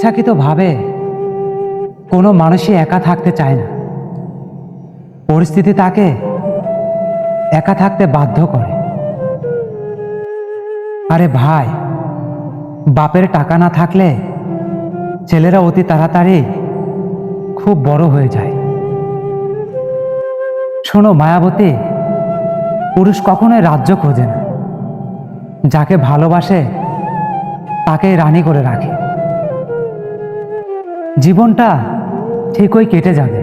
ইচ্ছাকৃতভাবে কোনো মানুষই একা থাকতে চায় না। পরিস্থিতি তাকে একা থাকতে বাধ্য করে। আরে ভাই, বাপের টাকা না থাকলে ছেলেরা অতি তাড়াতাড়ি খুব বড় হয়ে যায়। শোনো মায়াবতী, পুরুষ কখনোই রাজ্য খোঁজে না। যাকে ভালোবাসে তাকে রানী করে রাখে। জীবনটা ঠিকই কেটে যাবে।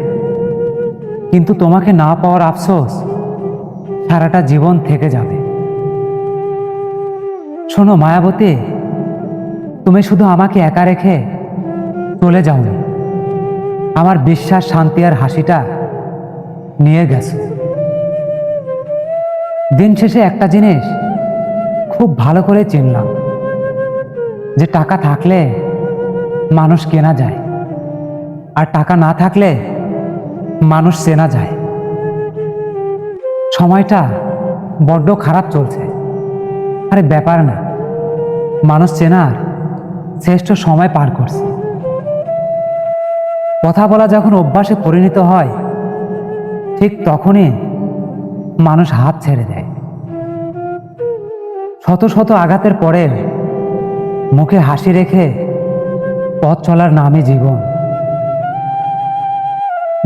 কিন্তু তোমাকে না পাওয়ার আফসোস সারাটা জীবন থেকে যাবে। শোনো, মায়াবতী, তুমি শুধু আমাকে একা রেখে চলে যাওনি। আমার বিশ্বাস, শান্তি আর হাসিটা নিয়ে গেছো। দিন শেষে একটা জিনিস খুব ভালো করে চিনলাম, যে টাকা থাকলে মানুষ কেনা যায়। আর টাকা না থাকলে মানুষ চেনা যায়। সময়টা বড্ড খারাপ চলছে। আরে ব্যাপার না। মানুষ চেনার শ্রেষ্ঠ সময় পার করছে। কথা বলা যখন অভ্যাসে পরিণত হয়, ঠিক তখনই মানুষ হাত ছেড়ে দেয়। শত শত আঘাতের পরে মুখে হাসি রেখে পথ চলার নামই জীবন।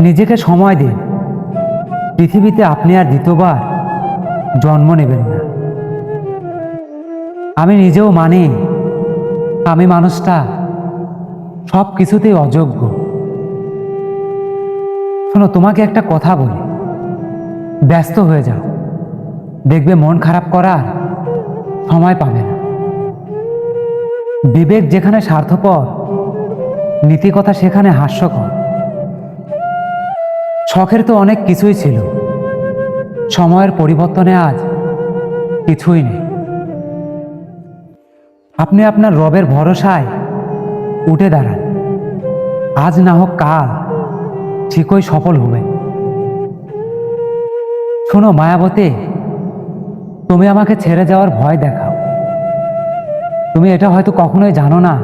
নিজেকে সময় দিন। পৃথিবীতে আপনি আর দ্বিতীয়বার জন্ম নেবেন না। আমি নিজেও মানি, আমি মানুষটা সব কিছুতেই অযোগ্য। শোনো, তোমাকে একটা কথা বলি। ব্যস্ত হয়ে যাও। দেখবে মন খারাপ করার সময় পাবে না। বিবেক যেখানে স্বার্থপর, নীতিকথা সেখানে হাস্যকর। শখের তো অনেক কিছুই ছিল। সময়ের পরিবর্তনে আজ কিছুই নেই। আপনি আপনার রবের ভরসায় উঠে দাঁড়ান। আজ না হোক কাল ঠিকই সফল হবে। শোনো, মায়াবতী, তুমি আমাকে ছেড়ে যাওয়ার ভয় দেখাও। তুমি এটা হয়তো কখনোই জানো না।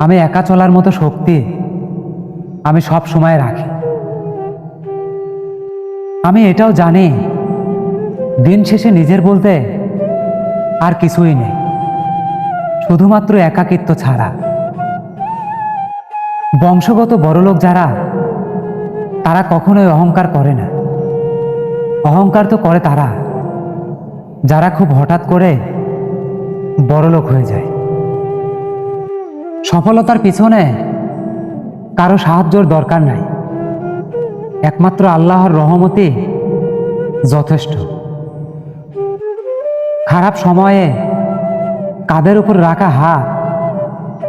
আমি একা চলার মতো শক্তি আমি সব সময় রাখি। আমি এটাও জানি। দিন শেষে নিজের বলতে আর কিছুই নেই। শুধুমাত্র একাকিত্ব ছাড়া। বংশগত বড়লোক যারা, তারা কখনোই অহংকার করে না। অহংকার তো করে তারা, যারা খুব হঠাৎ করে বড়লোক হয়ে যায়। সফলতার পিছনে কারও সাহায্যর দরকার নাই। একমাত্র আল্লাহর রহমতি যথেষ্ট। খারাপ সময়ে কাদের উপর রাখা হাত,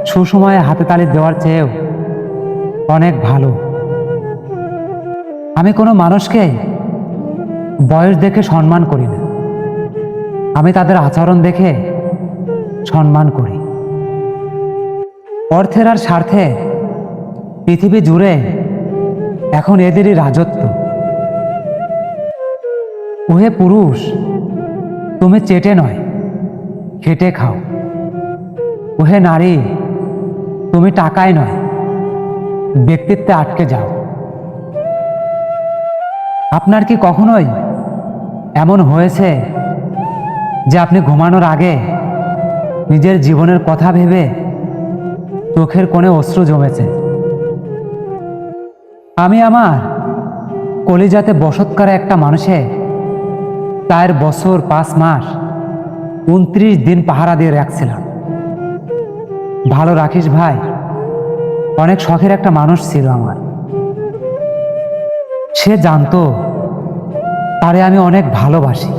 সুসময়ে হাতে তালি দেওয়ার চেয়েও অনেক ভালো। আমি কোনো মানুষকে বয়স দেখে সম্মান করি না। আমি তাদের আচরণ দেখে সম্মান করি। অর্থের আর স্বার্থে পৃথিবী জুড়ে এখন এদেরই রাজত্ব। ওহে পুরুষ, তুমি চেটে নয়, খেটে খাও। ওহে নারী, তুমি টাকায় নয়, ব্যক্তিত্বে আটকে যাও। আপনার কি কখনোই এমন হয়েছে যে আপনি ঘুমানোর আগে নিজের জীবনের কথা ভেবে চোখের কোণে অশ্রু জমেছে? আমি আমার কলিজাতে বসত করা একটা মানুষে চার বছর পাঁচ মাস, উনত্রিশ দিন পাহারা দিয়ে রাখছিলাম। ভালো রাখিস ভাই, অনেক শখের একটা মানুষ ছিল আমার। সে জানতো, তারে আমি অনেক ভালোবাসি।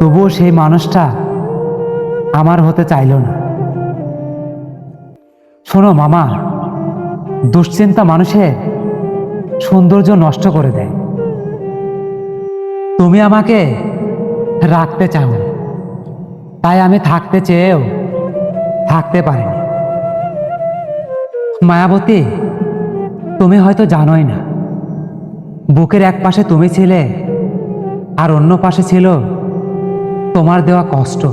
তবুও সেই মানুষটা আমার হতে চাইল না। শোনো মামা, দুশ্চিন্তা মানুষের সৌন্দর্য নষ্ট করে দেয়। তুমি আমাকে রাখতে চাও তাই আমি থাকতে চেয়েও থাকতে পারিনি। মায়াবতী, তুমি হয়তো জানোই না। বুকের এক পাশে তুমি ছিলে আর অন্য পাশে ছিল তোমার দেওয়া কষ্ট।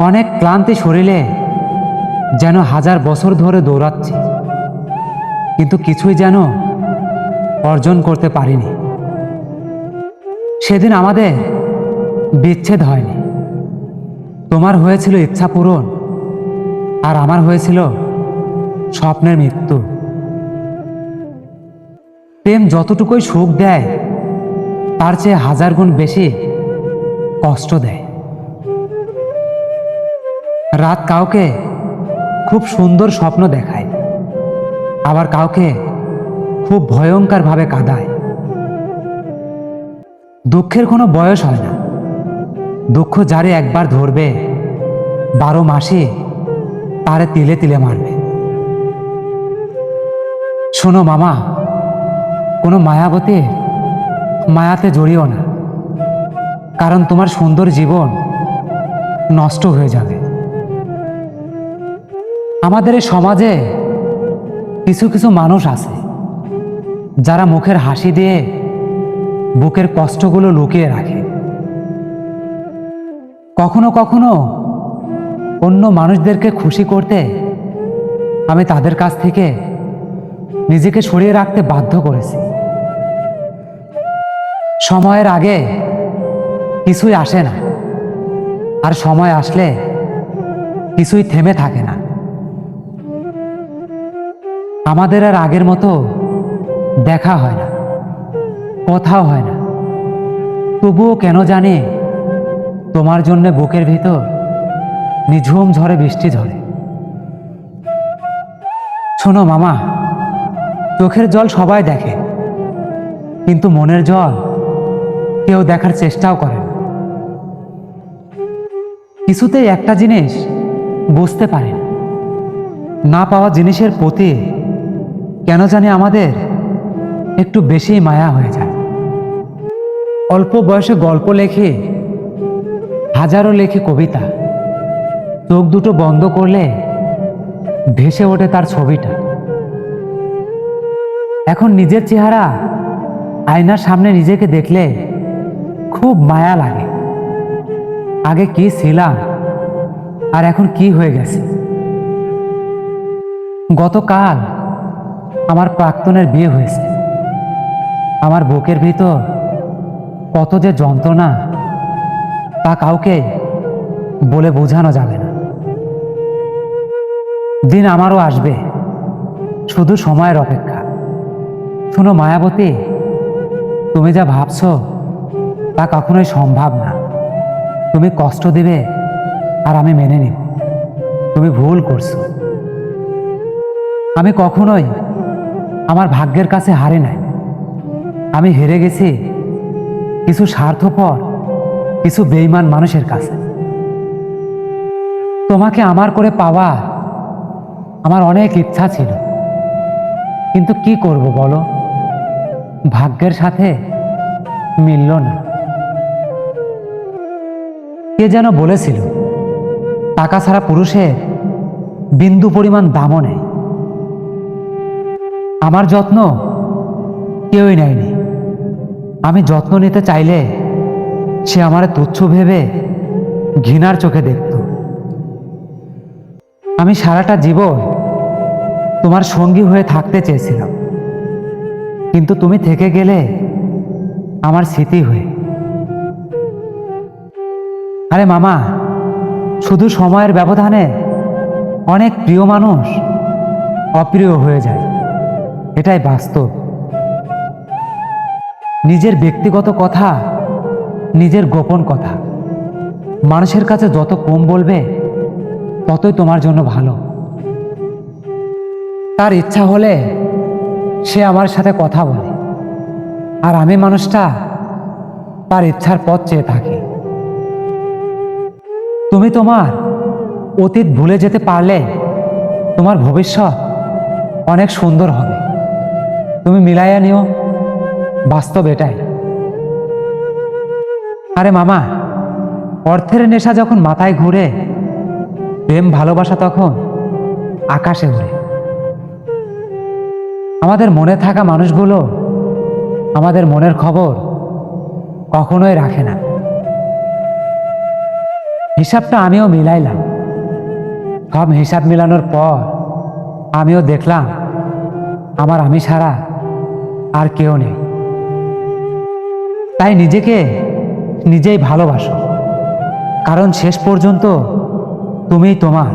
অনেক ক্লান্তি শরীরে যেন হাজার বছর ধরে দৌড়াচ্ছি। কিন্তু কিছুই যেন অর্জন করতে পারিনি। সেদিন আমাদের বিচ্ছেদ হয়নি। তোমার হয়েছিল ইচ্ছা পূরণ আর আমার হয়েছিল স্বপ্নের মৃত্যু। প্রেম যতটুকুই সুখ দেয়, তার চেয়ে হাজার গুণ বেশি কষ্ট দেয়। রাত কাউকে খুব সুন্দর স্বপ্ন দেখায়। আবার কাউকে খুব ভয়ঙ্করভাবে কাঁদায়। দুঃখের কোনো বয়স হয় না। দুঃখ যারে একবার ধরবে, বারো মাসে তারে তিলে তিলে মারবে। শোনো মামা, কোনো মায়াবতী মায়াতে জড়িও না, কারণ তোমার সুন্দর জীবন নষ্ট হয়ে যাবে। আমাদের এই সমাজে কিছু কিছু মানুষ আছে, যারা মুখের হাসি দিয়ে বুকের কষ্টগুলো লুকিয়ে রাখে। কখনো কখনো অন্য মানুষদেরকে খুশি করতে আমি তাদের কাছ থেকে নিজেকে সরিয়ে রাখতে বাধ্য করেছি। সময়ের আগে কিছুই আসে না, আর সময় আসলে কিছুই থেমে থাকে না। আমাদের আর আগের মতো দেখা হয় না, কথাও হয় না। তবুও কেন জানে তোমার জন্য বুকের ভিতর নিঝুম ঝড়ে বৃষ্টি ঝরে শোনো মামা, চোখের জল সবাই দেখে, কিন্তু মনের জল কেউ দেখার চেষ্টাও করে না। কিছুতেই একটা জিনিস বুঝতে পারেন না পাওয়া জিনিসের প্রতি কেন জানি আমাদের একটু বেশি মায়া হয়ে যায়। অল্প বয়সে গল্প লেখে, হাজারো লেখে কবিতা। চোখ দুটো বন্ধ করলে ভেসে ওঠে তার ছবিটা। এখন নিজের চেহারা আয়নার সামনে নিজেকে দেখলে খুব মায়া লাগে। আগে কি ছিলাম আর এখন কি হয়ে গেছে? গতকাল আমার প্রাক্তনের বিয়ে হয়েছে। আমার বুকের ভিতর কত যে যন্ত্রণা তা কাউকে বলে বোঝানো যাবে না। দিন আমারও আসবে, শুধু সময়ের অপেক্ষা। শুনো মায়াবতী, তুমি যা ভাবছ তা কখনোই সম্ভব না। তুমি কষ্ট দেবে আর আমি মেনে নিব। তুমি ভুল করছ। আমি কখনোই আমার ভাগ্যের কাছে হারে নাই। আমি হেরে গেছি কিছু স্বার্থপর, কিছু বেইমান মানুষের কাছে। তোমাকে আমার করে পাওয়া আমার অনেক ইচ্ছা ছিল। কিন্তু কি করব বলো? ভাগ্যের সাথে মিলল না। কে যেন বলেছিল, টাকা ছাড়া পুরুষের বিন্দু পরিমাণ দামও নেই। আমার যত্ন কেউই নেয়নি। আমি যত্ন নিতে চাইলে সে আমার তুচ্ছ ভেবে ঘৃণার চোখে দেখত। আমি সারাটা জীবন তোমার সঙ্গী হয়ে থাকতে চেয়েছিলাম। কিন্তু তুমি থেকে গেলে আমার স্মৃতি হয়ে। আরে মামা, শুধু সময়ের ব্যবধানে অনেক প্রিয় মানুষ অপ্রিয় হয়ে যায়। এটাই বাস্তব। নিজের ব্যক্তিগত কথা, নিজের গোপন কথা। মানুষের কাছে যত কম বলবে, ততই তোমার জন্য ভালো। তার ইচ্ছা হলে সে আমার সাথে কথা বলে। আর আমি মানুষটা তার ইচ্ছার পথ চেয়ে থাকি। তুমি তোমার অতীত ভুলে যেতে পারলে তোমার ভবিষ্যৎ অনেক সুন্দর হবে। তুমি মিলাইয়া নিও। বাস্তব এটাই। আরে মামা, অর্থের নেশা যখন মাথায় ঘুরে, প্রেম ভালোবাসা তখন আকাশে উড়ে। আমাদের মনে থাকা মানুষগুলো আমাদের মনের খবর কখনোই রাখে না। হিসাবটা আমিও মিলাইলাম। সব হিসাব মেলানোর পর আমিও দেখলাম, আমার আমি ছাড়া আর কেউ নেই। তাই নিজেকে নিজেই ভালোবাসো। কারণ শেষ পর্যন্ত তুমিই তোমার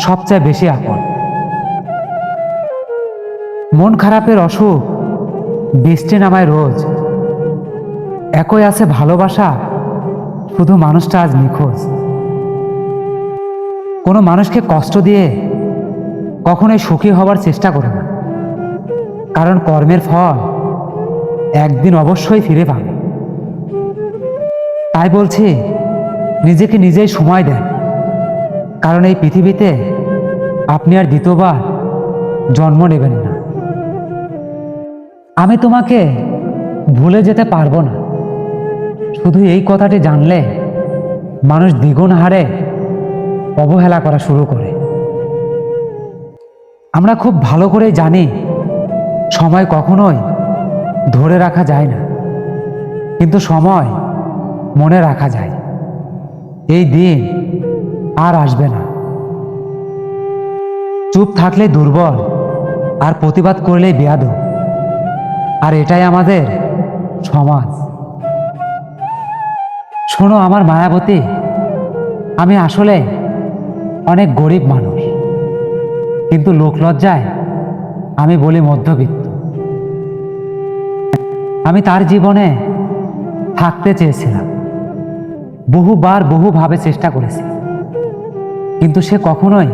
সবচেয়ে বেশি আপন। মন খারাপের অসুখ বৃষ্টি নামায় রোজ। একই আছে ভালোবাসা, শুধু মানুষটা আজ নিখোঁজ। কোনো মানুষকে কষ্ট দিয়ে কখনোই সুখী হবার চেষ্টা করো না। কারণ কর্মের ফল একদিন অবশ্যই ফিরে পাবে। তাই বলছি, নিজেকে নিজেই সময় দেন। কারণ এই পৃথিবীতে আপনি আর দ্বিতীয়বার জন্ম নেবেন না। আমি তোমাকে ভুলে যেতে পারব না। শুধু এই কথাটি জানলে মানুষ দ্বিগুণ হারে অবহেলা করা শুরু করে। আমরা খুব ভালো করে জানি সময় কখনোই ধরে রাখা যায় না। কিন্তু সময় মনে রাখা যায়। এই দিন আর আসবে না। চুপ থাকলে দুর্বল আর প্রতিবাদ করলেই বেয়াদ আর এটাই আমাদের সমাজ। শোনো আমার মায়াবতী, আমি আসলে অনেক গরিব মানুষ। কিন্তু লোকলজ্জায় আমি বলি মধ্যবিত্ত। আমি তার জীবনে থাকতে চেয়েছিলাম। বহুবার বহুভাবে চেষ্টা করেছি। কিন্তু সে কখনোই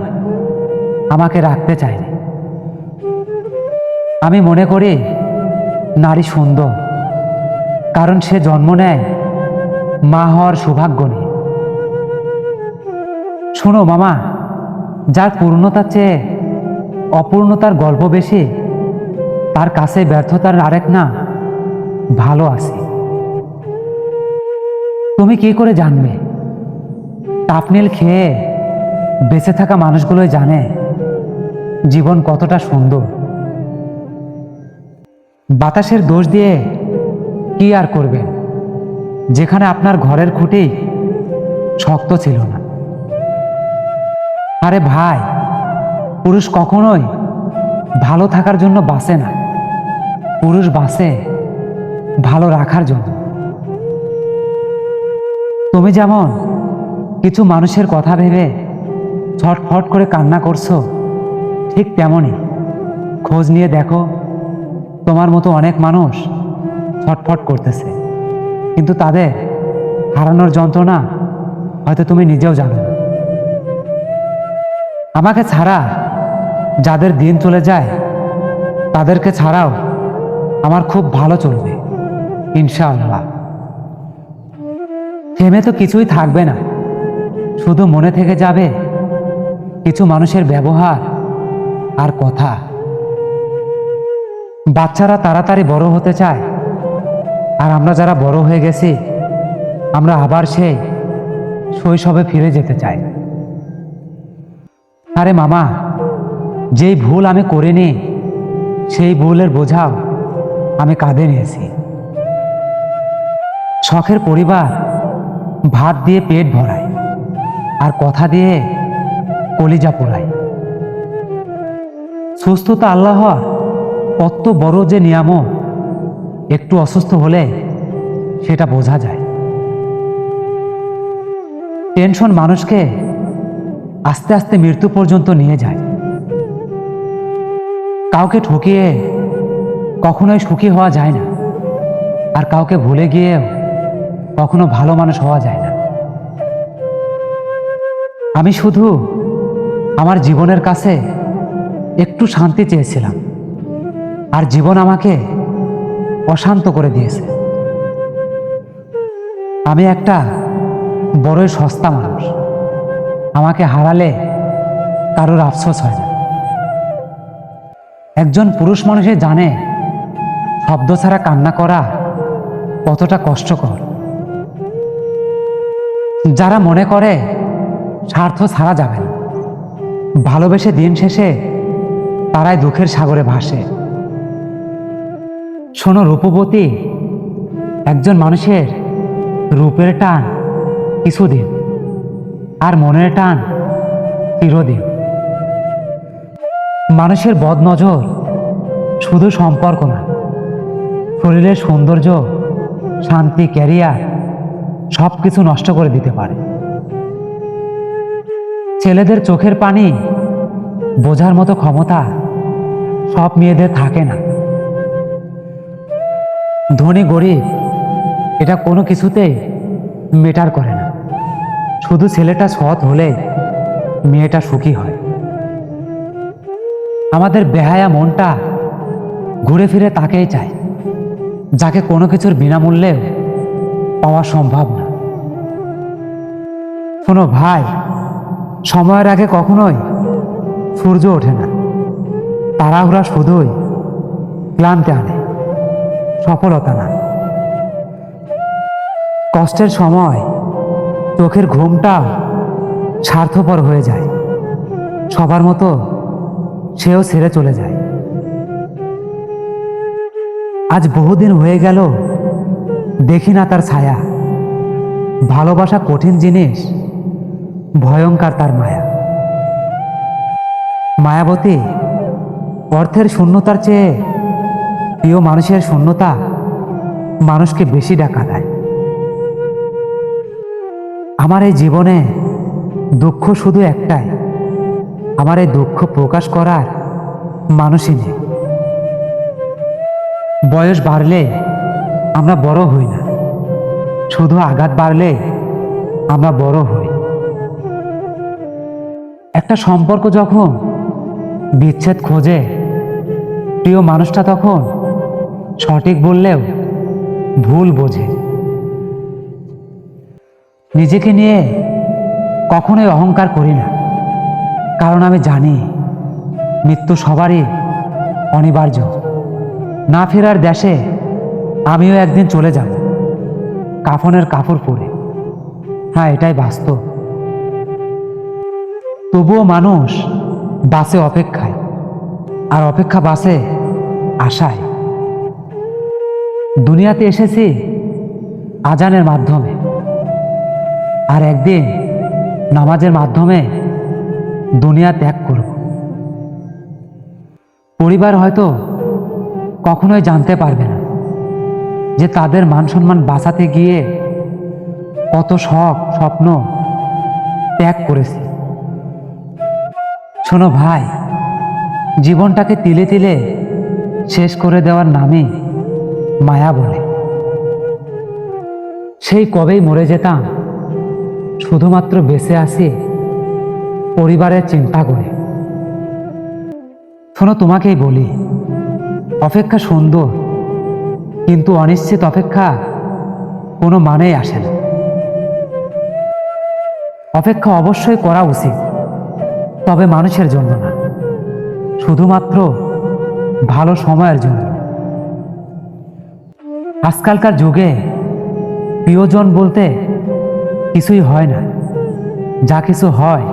আমাকে রাখতে চায়নি। আমি মনে করি নারী সুন্দর, কারণ সে জন্ম নেয় মা হওয়ার সৌভাগ্য নেই শোনো মামা, যার পূর্ণতার চেয়ে অপূর্ণতার গল্প বেশি? তার কাছে ব্যর্থতার আরেক না, ভালো আছে। তুমি কি করে জানবে? তাপনীল খেয়ে বেঁচে থাকা মানুষগুলোই জানে জীবন কতটা সুন্দর। বাতাসের দোষ দিয়ে কি আর করবেন? যেখানে আপনার ঘরের খুঁটি শক্ত ছিল না। আরে ভাই পুরুষ কখনোই ভালো থাকার জন্য বাঁচে না। পুরুষ বাঁচে ভালো রাখার জন্য। তুমি যেমন কিছু মানুষের কথা ভেবে ছটফট করে কান্না করছ, ঠিক তেমনই। খোঁজ নিয়ে দেখো, তোমার মতো অনেক মানুষ ছটফট করতেছে। কিন্তু তাদের হারানোর যন্ত্রণা হয়তো তুমি নিজেও জানো আমাকে ছাড়া যাদের দিন চলে যায়, তাদেরকে ছাড়াও আমার খুব ভালো চলবে, ইনশাআল্লাহ। থেমে তো কিছুই থাকবে না, শুধু মনে থেকে যাবে কিছু মানুষের ব্যবহার আর কথা। বাচ্চারা তাড়াতাড়ি বড় হতে চায়, আর আমরা যারা বড় হয়ে গেছি, আমরা আবার সেই শৈশবে ফিরে যেতে চাই। আরে মামা যেই ভুল আমি করিনি, সেই ভুলের বোঝাও আমি কাঁধে নিয়েছি। শখের পরিবার ভাত দিয়ে পেট ভরায় আর কথা দিয়ে কলিজা পোড়ায়। সুস্থতা আল্লাহর কত বড় যে নিয়ামক একটু অসুস্থ হলে সেটা বোঝা যায়। টেনশন মানুষকে আস্তে আস্তে মৃত্যু পর্যন্ত নিয়ে যায়। কাউকে ঠকিয়ে কখনোই সুখী হওয়া যায় না। আর কাউকে ভুলে গিয়েও কখনো ভালো মানুষ হওয়া যায় না। আমি শুধু আমার জীবনের কাছে একটু শান্তি চেয়েছিলাম। আর জীবন আমাকে অশান্ত করে দিয়েছে। আমি একটা বড়ই সস্তা মানুষ। আমাকে হারালে কারোর আফসোস হয় না। একজন পুরুষ মানুষে জানে, শব্দ ছাড়া কান্না করা কতটা কষ্টকর। যারা মনে করে, স্বার্থ ছাড়া যাবে না। ভালোবেসে দিন শেষে তারাই দুঃখের সাগরে ভাসে। শোনো, রূপবতী, একজন মানুষের রূপের টান কিছুদিন, আর মনের টান চিরদিন। মানুষের বদনজর শুধু সম্পর্ক না। শরীরের সৌন্দর্য, শান্তি, ক্যারিয়ার সব কিছু নষ্ট করে দিতে পারে। ছেলেদের চোখের পানি বোঝার মতো ক্ষমতা সব মেয়েদের থাকে না। ধনী গরিব এটা কোনো কিছুতেই মেটার করে না। শুধু ছেলেটা সৎ হলে মেয়েটা সুখী হয়। আমাদের বেহায়া মনটা ঘুরে ফিরে তাকেই চায়, যাকে কোনো কিছুর বিনামূল্যেও পাওয়া সম্ভব না। শোনো ভাই, সময়ের আগে কখনোই সূর্য ওঠে না। তাড়াহুড়া শুধুই ক্লান্তি আনে, সফলতা না। কষ্টের সময় চোখের ঘুমটাও স্বার্থপর হয়ে যায়। সবার মতো সেও ছেড়ে চলে যায়। আজ বহুদিন হয়ে গেল, দেখি না তার ছায়া। ভালোবাসা কঠিন জিনিস, ভয়ঙ্কর তার মায়া। মায়াবতী, অর্থের শূন্যতার চেয়ে প্রিয় মানুষের শূন্যতা মানুষকে বেশি ডাকা দেয়। আমার এই জীবনে দুঃখ শুধু একটাই আমার এই দুঃখ প্রকাশ করার মানুষই নেই। বয়স বাড়লে আমরা বড় হই না। শুধু আঘাত বাড়লে আমরা বড় হই। একটা সম্পর্ক যখন বিচ্ছেদ খোঁজে, প্রিয় মানুষটা তখন সঠিক বললেও ভুল বোঝে। নিজেকে নিয়ে কখনোই অহংকার করি না। কারণ আমি জানি, মৃত্যু সবারই অনিবার্য। না ফেরার দেশে আমিও একদিন চলে যাব, কাফনের কাপড় পরে। হ্যাঁ এটাই বাস্তব। তবুও মানুষ বাসে অপেক্ষায়, আর অপেক্ষা বাসে আশায়। দুনিয়াতে এসেছি আজানের মাধ্যমে, আর একদিন নামাজের মাধ্যমে দুনিয়া ত্যাগ করব। পরিবার হয়তো কখনোই জানতে পারবে না যে তাদের মান সম্মান বাঁচাতে গিয়ে কত শখ স্বপ্ন ত্যাগ করেছি। শোনো ভাই, জীবনটাকে তিলে তিলে শেষ করে দেওয়ার নামে মায়া বলে। সেই কবেই মরে যেতাম, শুধুমাত্র বেঁচে আছি পরিবারের চিন্তা করে। শোনো, তোমাকেই বলি, অপেক্ষা সুন্দর, কিন্তু অনিশ্চিত অপেক্ষা কোনো মানেই আসে না। অপেক্ষা অবশ্যই করা উচিত, তবে মানুষের জন্য না, শুধুমাত্র ভালো সময়ের জন্য। আজকালকার যুগে প্রিয়জন বলতে কিছুই হয় না, যা কিছু হয়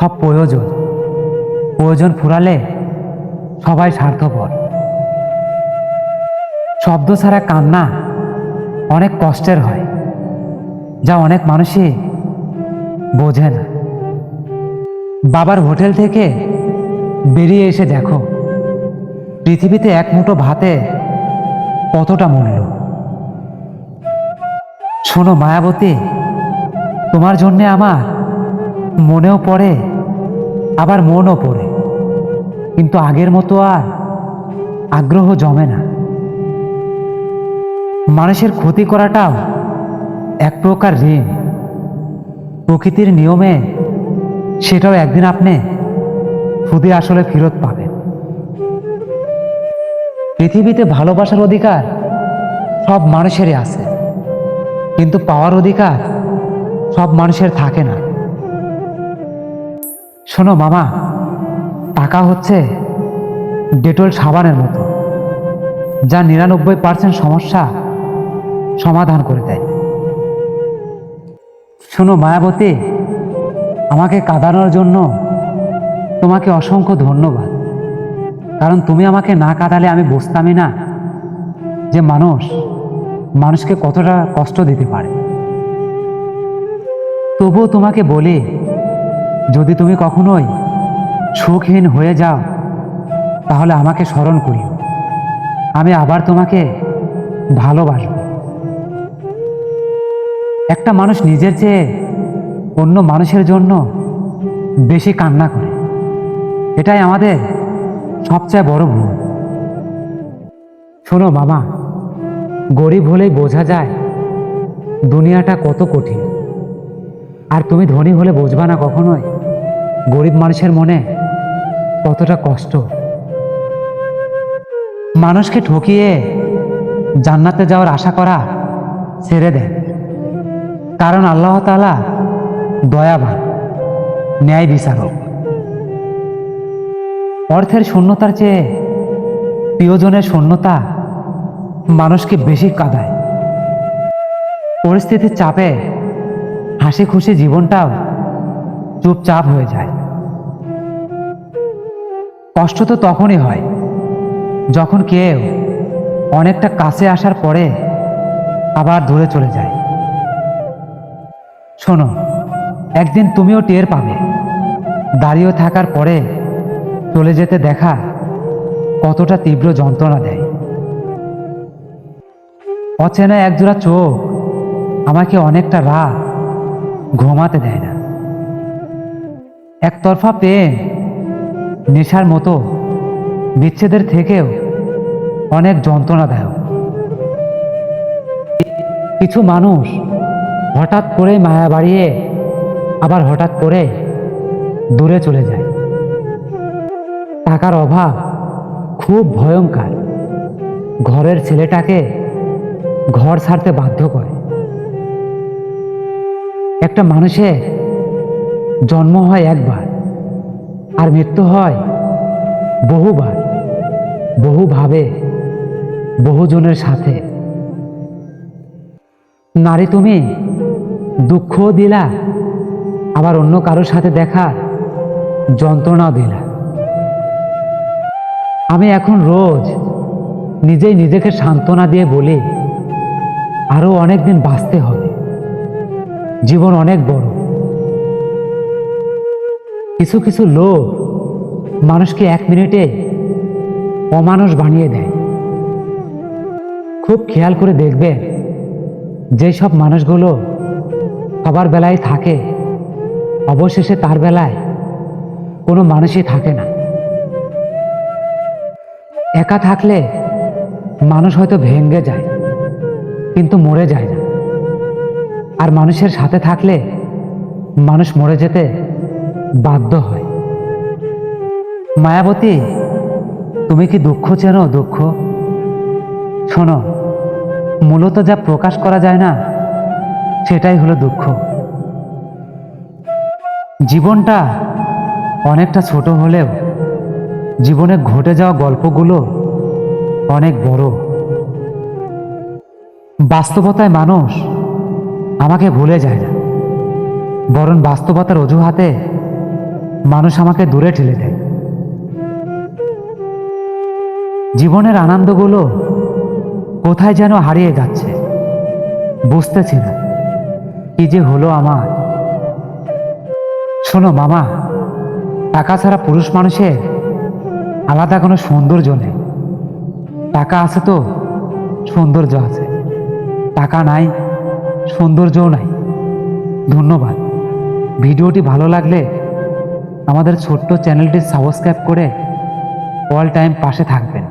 সব প্রয়োজন। প্রয়োজন ফুরালে সবাই স্বার্থপর। শব্দ ছাড়া কান্না অনেক কষ্টের হয়, যা অনেক মানুষই বোঝে না। বাবার হোটেল থেকে বেরিয়ে এসে দেখো, পৃথিবীতে এক মুঠো ভাতে কতটা মূল্য। শোনো মায়াবতী, তোমার জন্যে আমার মনেও পড়ে আবার মনও পড়ে। কিন্তু আগের মতো আর আগ্রহ জমে না। মানুষের ক্ষতি করাটাও এক প্রকার ঋণ। প্রকৃতির নিয়মে সেটাও একদিন আপনি খুদে আসলে ফেরত পাবেন। পৃথিবীতে ভালোবাসার অধিকার সব মানুষেরই আছে। কিন্তু পাওয়ার অধিকার সব মানুষের থাকে না। শোনো মামা, টাকা হচ্ছে ডেটল সাবানের মতো, যা নিরানব্বই পার্সেন্ট সমস্যা সমাধান করে দেয়। শোনো মায়াবতী, আমাকে কাঁদানোর জন্য তোমাকে অসংখ্য ধন্যবাদ, কারণ তুমি আমাকে না কাঁদালে আমি বুঝতামই না যে মানুষ মানুষকে কতটা কষ্ট দিতে পারে। তবুও তোমাকে বলি যদি তুমি কখনোই সুখহীন হয়ে যাও, তাহলে আমাকে স্মরণ করিও। আমি আবার তোমাকে ভালোবাসব। একটা মানুষ নিজের চেয়ে অন্য মানুষের জন্য বেশি কান্না করে। এটাই আমাদের সবচেয়ে বড় ভুল। শোনো মামা, গরিব হলেই বোঝা যায় দুনিয়াটা কত কঠিন। আর তুমি ধনী হলে বুঝবা না কখনোই গরিব মানুষের মনে কতটা কষ্ট। মানুষকে ঠকিয়ে জান্নাতে যাওয়ার আশা করা ছেড়ে দেয়। কারণ আল্লাহ তালা দয়াবান, ন্যায় বিচারক। অর্থের শূন্যতার চেয়ে প্রিয়জনের শূন্যতা মানুষকে বেশি কাঁদায়। পরিস্থিতির চাপে হাসি খুশি জীবনটাও চুপচাপ হয়ে যায়। কষ্ট তো তখনই হয়, যখন কেউ অনেকটা কাছে আসার পরে আবার দূরে চলে যায়। শোনো, একদিন তুমিও টের পাবে, দাঁড়িয়ে থাকার পরে চলে যেতে দেখা কতটা তীব্র যন্ত্রণা দেয়। অচেনা একজোড়া চোখ আমাকে অনেকটা রাত ঘুমাতে দেয় না। একতরফা পেয়ে নেশার মতো বিচ্ছেদের থেকেও অনেক যন্ত্রণাদায়ক। কিছু মানুষ হঠাৎ করে মায়া বাড়িয়ে আবার হঠাৎ করে দূরে চলে যায়। টাকার অভাব খুব ভয়ঙ্কর। ঘরের ছেলেটাকে ঘর ছাড়তে বাধ্য করে। একটা মানুষের জন্ম হয় একবার আর মৃত্যু হয় বহুবার। বহুভাবে, বহুজনের সাথে। নারী তুমি, দুঃখও দিলা, আবার অন্য কারোর সাথে দেখার যন্ত্রণাও দিলা। আমি এখন রোজ নিজেই নিজেকে সান্ত্বনা দিয়ে বলি আরও অনেক দিন বাঁচতে হবে। জীবন অনেক বড়। কিছু কিছু লোক মানুষকে এক মিনিটে অমানুষ বানিয়ে দেয়। খুব খেয়াল করে দেখবে যেই সব মানুষগুলো সবার বেলায় থাকে, অবশেষে তার বেলায় কোনো মানুষই থাকে না। একা থাকলে মানুষ হয়তো ভেঙ্গে যায়, কিন্তু মরে যায় না। আর মানুষের সাথে থাকলে মানুষ মরে যেতে বাধ্য হয়। মায়াবতী, তুমি কি দুঃখ চেনো? দুঃখ? শোনো, মূলত যা প্রকাশ করা যায় না, সেটাই হলো দুঃখ। জীবনটা অনেকটা ছোট হলেও জীবনে ঘটে যাওয়া গল্পগুলো অনেক বড়। বাস্তবতায় মানুষ আমাকে ভুলে যায় না, বরং বাস্তবতার অজুহাতে মানুষ আমাকে দূরে ঠেলে দেয়। জীবনের আনন্দগুলো কোথায় যেন হারিয়ে যাচ্ছে, বুঝতেছি না। কি যে হলো আমার। শোনো মামা, টাকা ছাড়া পুরুষ মানুষের আলাদা কোনো সৌন্দর্য নেই। টাকা আছে তো, সৌন্দর্য আছে। টাকা নাই, সৌন্দর্যও নাই। ধন্যবাদ। ভিডিওটি ভালো লাগলে আমাদের ছোট্ট চ্যানেলটি সাবস্ক্রাইব করে অল টাইম পাশে থাকবেন।